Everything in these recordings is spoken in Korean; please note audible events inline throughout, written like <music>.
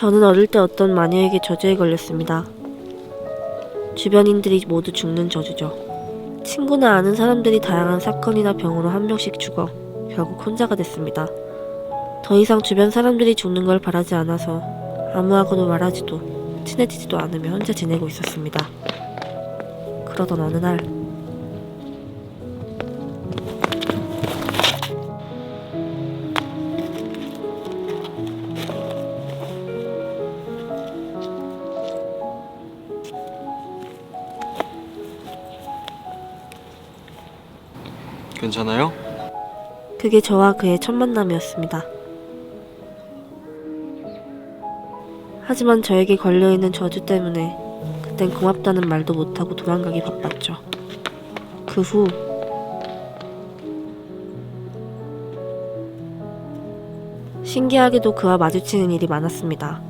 저는 어릴 때 어떤 마녀에게 저주에 걸렸습니다. 주변인들이 모두 죽는 저주죠. 친구나 아는 사람들이 다양한 사건이나 병으로 한 명씩 죽어 결국 혼자가 됐습니다. 더 이상 주변 사람들이 죽는 걸 바라지 않아서 아무하고도 말하지도 친해지지도 않으며 혼자 지내고 있었습니다. 그러던 어느 날 괜찮아요? 그게 저와 그의 첫 만남이었습니다. 하지만 저에게 걸려있는 저주 때문에 그땐 고맙다는 말도 못하고 도망가기 바빴죠. 그 후 신기하게도 그와 마주치는 일이 많았습니다.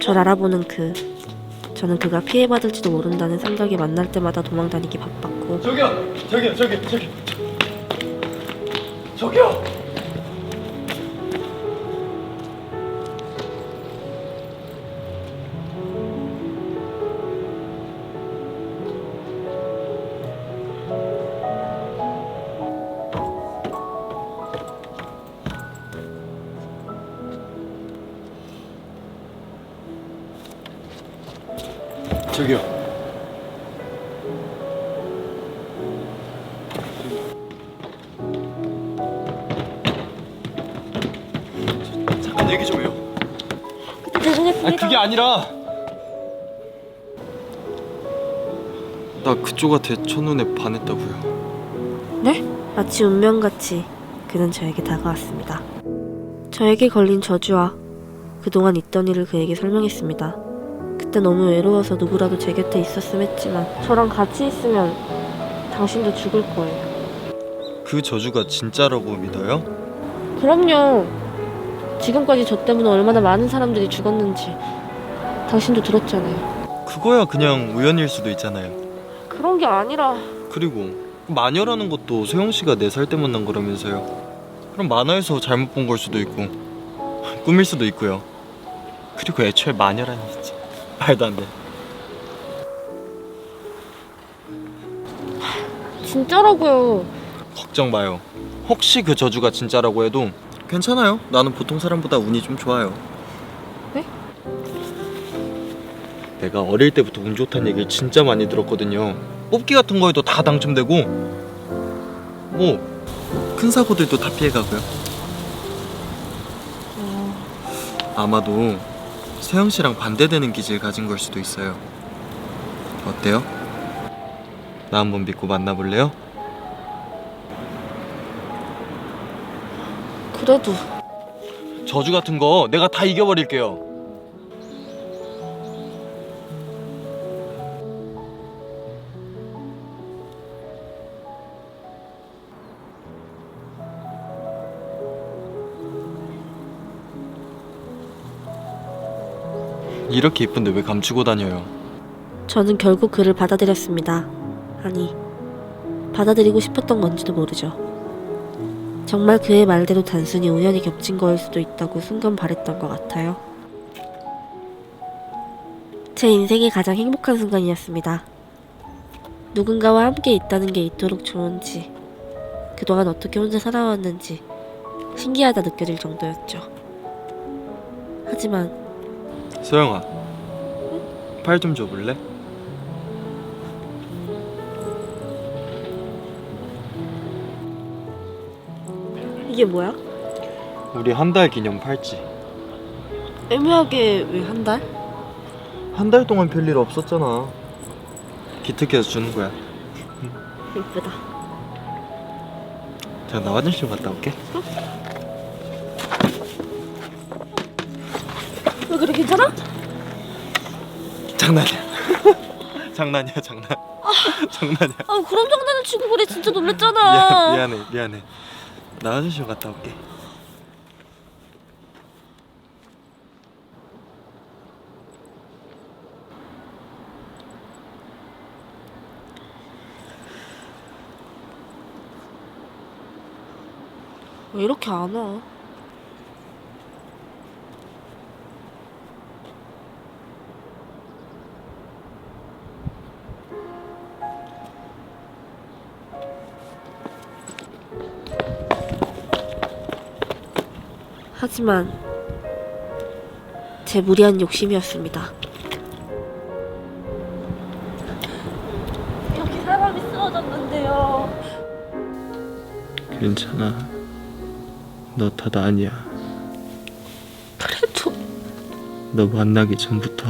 절 알아보는 그 저는 그가 피해받을지도 모른다는 생각이 만날 때마다 도망다니기 바빴고 저기요. 저기요. 저기 저기. 저기요. 저기요. 잠깐 얘기 좀 해요. 죄송했습니다. 아니 그게 아니라 나 그쪽한테 첫눈에 반했다고요. 네? 마치 운명같이 그는 저에게 다가왔습니다. 저에게 걸린 저주와 그동안 있던 일을 그에게 설명했습니다. 그때 너무 외로워서 누구라도 제 곁에 있었으면 했지만 저랑 같이 있으면 당신도 죽을 거예요. 그 저주가 진짜라고 믿어요? 그럼요. 지금까지 저 때문에 얼마나 많은 사람들이 죽었는지 당신도 들었잖아요. 그거야 그냥 우연일 수도 있잖아요. 그런 게 아니라 그리고 마녀라는 것도 소영 씨가 네 살 때 만난 거라면서요. 그럼 만화에서 잘못 본 걸 수도 있고 꿈일 수도 있고요. 그리고 애초에 마녀라니 진짜 말도 안 돼. 진짜라고요. 걱정 마요. 혹시 그 저주가 진짜라고 해도 괜찮아요. 나는 보통 사람보다 운이 좀 좋아요. 네? 내가 어릴 때부터 운 좋다는 얘기를 진짜 많이 들었거든요. 뽑기 같은 거에도 다 당첨되고 뭐 큰 사고들도 다 피해가고요. 어, 아마도 세영 씨랑 반대되는 기질 가진 걸 수도 있어요. 어때요? 나 한번 믿고 만나볼래요? 그래도 저주 같은 거 내가 다 이겨버릴게요. 이렇게 이쁜데 왜 감추고 다녀요? 저는 결국 그를 받아들였습니다. 아니, 받아들이고 싶었던 건지도 모르죠. 정말 그의 말대로 단순히 우연히 겹친 거일 수도 있다고 순간 바랬던 것 같아요. 제 인생의 가장 행복한 순간이었습니다. 누군가와 함께 있다는 게 이토록 좋은지, 그동안 어떻게 혼자 살아왔는지 신기하다 느껴질 정도였죠. 하지만 소영아, 팔 좀 줘볼래? 이게 뭐야? 우리 한 달 기념 팔찌. 애매하게 왜 한 달? 한 달 동안 별일 없었잖아. 기특해서 주는 거야. 예쁘다. 자, 나 화장실 좀 갔다 올게. 왜 그래 괜찮아? 장난이야. <laughs> 장난이야, 장난. 장난이야. 아 그런 장난을 치고 그래 진짜 미안, 놀랬잖아. 미안해, 미안해. 나 화장실 좀 갔다 올게. 왜 이렇게 안 와? 하지만 제 무리한 욕심이었습니다. 여기 사람이 쓰러졌는데요. 괜찮아. 너 탓 아니야. 그래도 너 만나기 전부터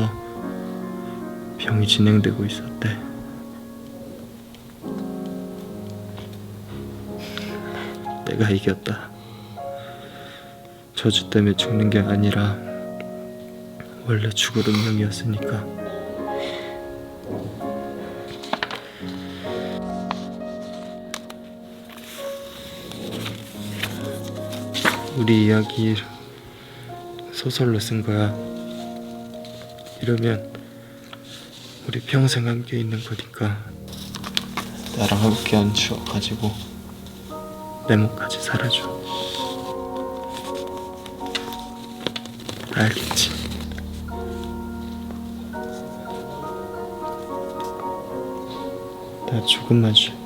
병이 진행되고 있었대. 내가 이겼다. 저주 때문에 죽는 게 아니라 원래 죽을 운명이었으니까. 우리 이야기 소설로 쓴 거야. 이러면 우리 평생 함께 있는 거니까 나랑 함께한 추억 가지고 내 몸까지 살아줘. 알겠지? 나 조금만 쉴게.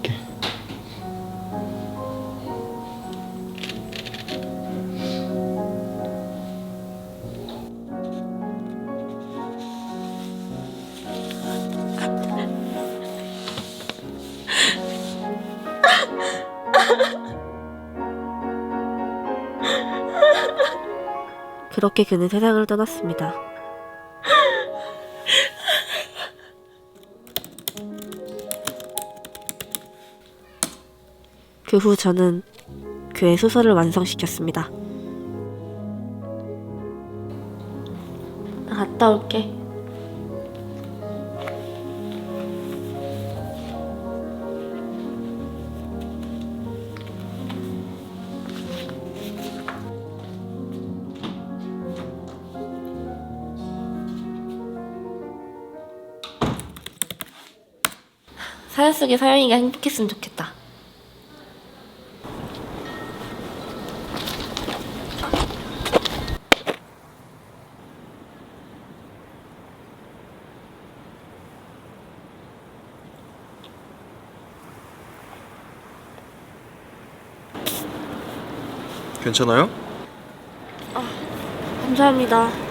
그렇게 그는 세상을 떠났습니다. 그 후 저는 그의 소설을 완성시켰습니다. 나 갔다 올게. 사연 속의 사연이가 행복했으면 좋겠다. 괜찮아요? 감사합니다.